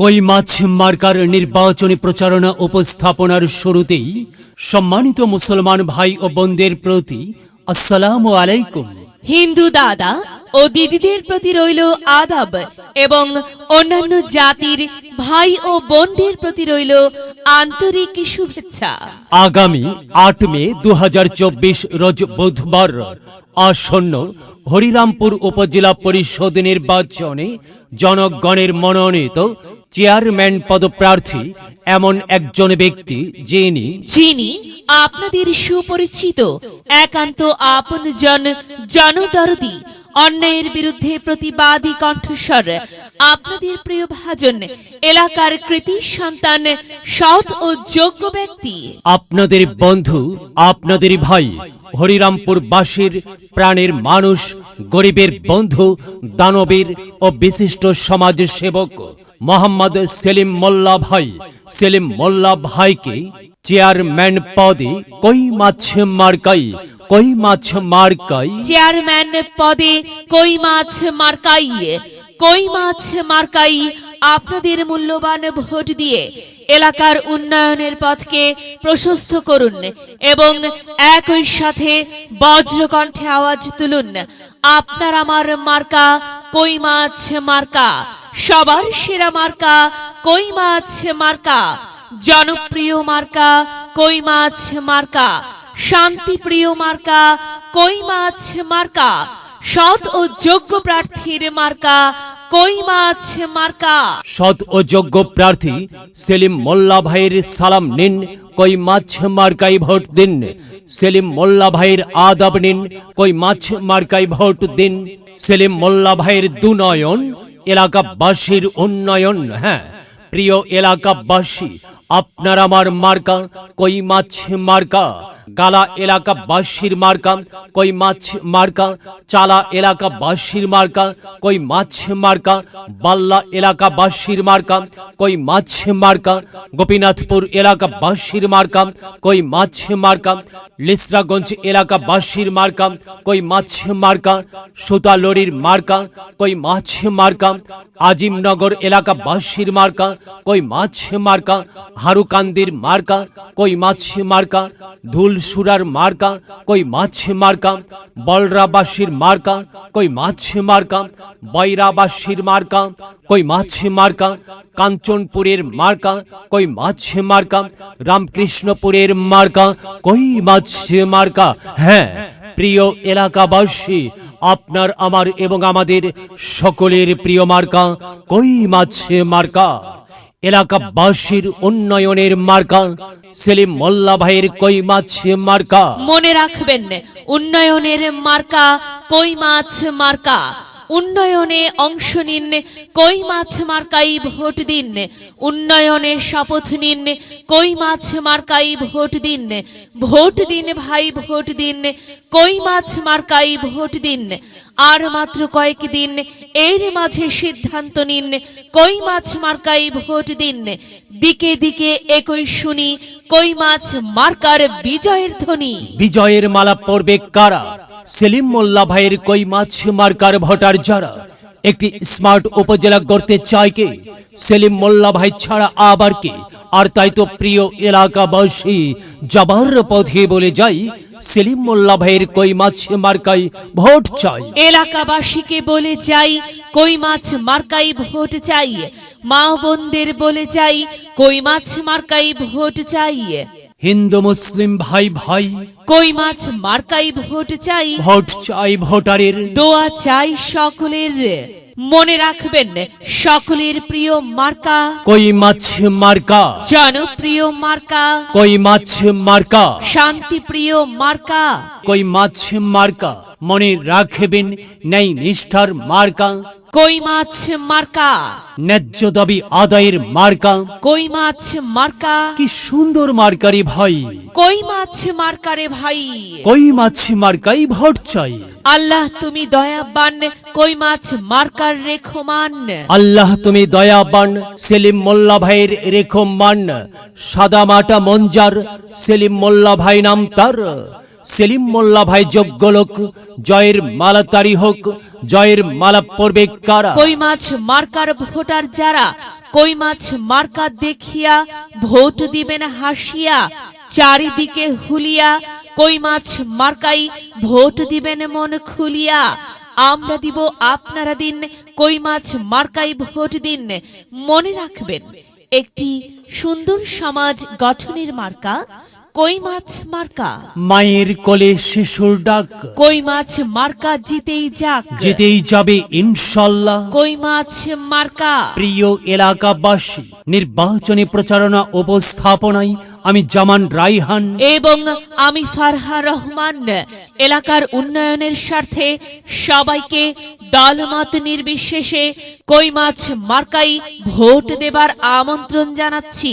কই মাছ মার্কার নির্বাচনী প্রচারণা উপস্থাপনার শুরুতেই সম্মানিত মুসলমান ভাই ও বোনদের প্রতি আসসালামু আলাইকুম। হিন্দু দাদা ও দিদিদের প্রতি রইল আদাব এবং অন্যান্য জাতির ভাই ও বোনদের প্রতি রইল আন্তরিক শুভেচ্ছা। আগামী আট মে দু হাজার চব্বিশ রোজ বুধবার আসন্ন হরিরামপুর উপজেলা পরিষদ নির্বাচনে জনগণের মনোনীত চেয়ারম্যান পদপ্রার্থী এমন একজন ব্যক্তি যিনি যিনি আপনাদের সুপরিচিত একান্ত আপনজন জনদরদি অন্যায়ের বিরুদ্ধে প্রতিবাদী কণ্ঠস্বর আপনাদের প্রিয় ভাজন এলাকার কৃতি সন্তান সৎ ও যোগ্য ব্যক্তি। আপনাদের বন্ধু আপনাদের ভাই হরিরামপুর বাসীর প্রাণের মানুষ, গরিবের বন্ধু, দানবীর ও বিশিষ্ট সমাজ সেবক মোহাম্মদ সেলিম মোল্লা ভাই। সেলিম মোল্লা ভাইকে চেয়ারম্যান পদে কই মাছ মার্কাই, কই মাছ মার্কাই? চেয়ারম্যান পদে কই মাছ মার্কাই, কই মাছ মার্কাই? আপনাদের মূল্যবান ভোট দিয়ে এলাকার উন্নয়নের পথকে প্রশস্ত করুন এবং একই সাথে বজ্রকণ্ঠে আওয়াজ তুলুন। আপনার আমার মার্কা কই মাছ মার্কা? সবার সেরা মার্কা কই মাছ মার্কা? জনপ্রিয় মার্কা কই মাছ মার্কা? শান্তিপ্রিয় মার্কা কই মাছ মার্কা? সৎ ও যোগ্য প্রার্থীর মার্কা সৎ ও যোগ্য প্রার্থী সেলিম মোল্লা সালাম নিন, কই মাছ মার্কাই ভোট দিন। সেলিম মোল্লা ভাইয়ের আদাব নিন, কই মাছ মার্কাই ভোট দিন। সেলিম মোল্লা দুনয়ন, এলাকাবাসীর উন্নয়ন হ্যাঁ। প্রিয় এলাকাবাসী, আপনার আমার মার্কা, কই মাছ মার্কা? গালা এলাকাবাসীর মার্কা, কই মাছ মার্কা, চালা এলাকাবাসীর মার্কা, কই মাছ মার্কা, বাল্লা এলাকাবাসীর মার্কা, কই মাছ মার্কা, গোপীনাথপুর এলাকাবাসীর মার্কা, কই মাছ মার্কা, লিসরাগঞ্জ এলাকাবাসীর মার্কা, কই মাছ মার্কা, সুতালড়ির মার্কা, কই মাছ মার্কা, আজিমনগর এলাকাবাসীর মার্কা, কই মাছ মার্কা, হারুকান্দির মার্কা, কই মাছ মার্কা ধুলসুরার মার্কা, কই মাছ মার্কা, বলরাবাসীর মার্কা, কই মাছ মার্কা, বৈরাবাসীর মার্কা, কই মাছ মার্কা, কাঞ্চনপুরের মার্কা, কই মাছ মার্কা, রামকৃষ্ণপুরের মার্কা, কই মাছ মার্কা। হ্যাঁ প্রিয় এলাকাবাসী, আপনার, আমার এবং আমাদের সকলের প্রিয় মার্কা, কই মাছ মার্কা। এলাকাবাসীর উন্নয়নের মার্কা, সেলিম মোল্লা ভাইয়ের কই মাছ মার্কা? মনে রাখবেন, উন্নয়নের মার্কা, কই মাছ মার্কা? উন্নয়নে অংশ নিন, কই মাছ মার্কাই ভোট দিন। উন্নয়নের শপথ নিন, কই মাছ মার্কাই ভোট দিন। ভোট দিন ভাই, ভোট দিন, কই মাছ মার্কাই ভোট দিন। আর মাত্র কয়েক দিন, এর মাঝে সিদ্ধান্ত নিন, কই মাছ মার্কাই ভোট দিন। দিকে দিকে একই শুনি, কই মাছ মার্কার বিজয়ের ধ্বনি। বিজয়ের মালা পড়বে কারা? সেলিম মোল্লা ভাইয়ের কই মাছ মার্কার ভোটার যারা? একটি স্মার্ট উপজেলা গড়তে চায় কে? সেলিম মোল্লা ভাই ছাড়া আবার কে? আর তাই তো প্রিয় এলাকাবাসী যাবার পথে বলে যাই, সেলিম মোল্লা ভাইয়ের কই মাছ মার্কাই ভোট চাই। এলাকাবাসীকে বলে যাই কই মাছ মার্কাই ভোট চাই। মা বোনদের বলে যাই কই মাছ মার্কাই ভোট চাই। হিন্দু মুসলিম ভাই ভাই কই মাছ মার্কাই ভোট চাই? ভোট চাই ভোটারের। দোয়া চাই সকলের। মনে রাখবেন সকলের প্রিয় মার্কা। কই মাছ মার্কা? জনপ্রিয় মার্কা। কই মাছ মার্কা? শান্তিপ্রিয় মার্কা। কই মাছ মার্কা? মনে রাখবেন নেই নিষ্ঠার মার্কা। কই মাছ মার্কা? ন্যায্য দাবি আদায়ের মার্কা। কই মাছ মার্কা? কি সুন্দর মার্কারি ভাই। কই মাছ মার্কারে ভাই? কই মাছ মার্কাই ভোট চাই। আল্লাহ তুমি দয়াবান কই মাছ মার্কার রেখমান? আল্লাহ তুমি দয়াবান সেলিম মোল্লা ভাইয়ের রেখো মান সাদা মাটা মঞ্জার সেলিম মোল্লা ভাই নাম তার। সেলিম মোল্লা ভাই যোগ্য লোক জয়ের মালা তারি হোক জয়ের মালা পড়বে কারা? কই মাছ মার্কার ভোটার যারা? কই মাছ মার্কা দেখিয়া ভোট দিবেন হাসিয়া? চারিদিকে হুলিয়া। কই মাছ মার্কাই ভোট দিবেন মন খুলিয়া? আমরা দিব আপনারা দিন, কই মাছ মার্কাই ভোট দিন। মনে রাখবেন, একটি সুন্দর সমাজ গঠনের মার্কা কই মাছ মার্কা? মায়ের কোলে শিশুর ডাক। কই মাছ মার্কা জিতেই যাক। জিতেই যাবে ইনশাল্লাহ। কই মাছ মার্কা? প্রিয় এলাকাবাসী নির্বাচনী প্রচারণা উপস্থাপনায় আমি জামান রাইহান এবং আমি ফারহা রহমান। এলাকার উন্নয়নের স্বার্থে সবাইকে দলমত নির্বিশেষে কই মাছ মার্কাই ভোট দেবার আমন্ত্রণ জানাচ্ছি।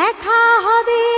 দেখা হবে।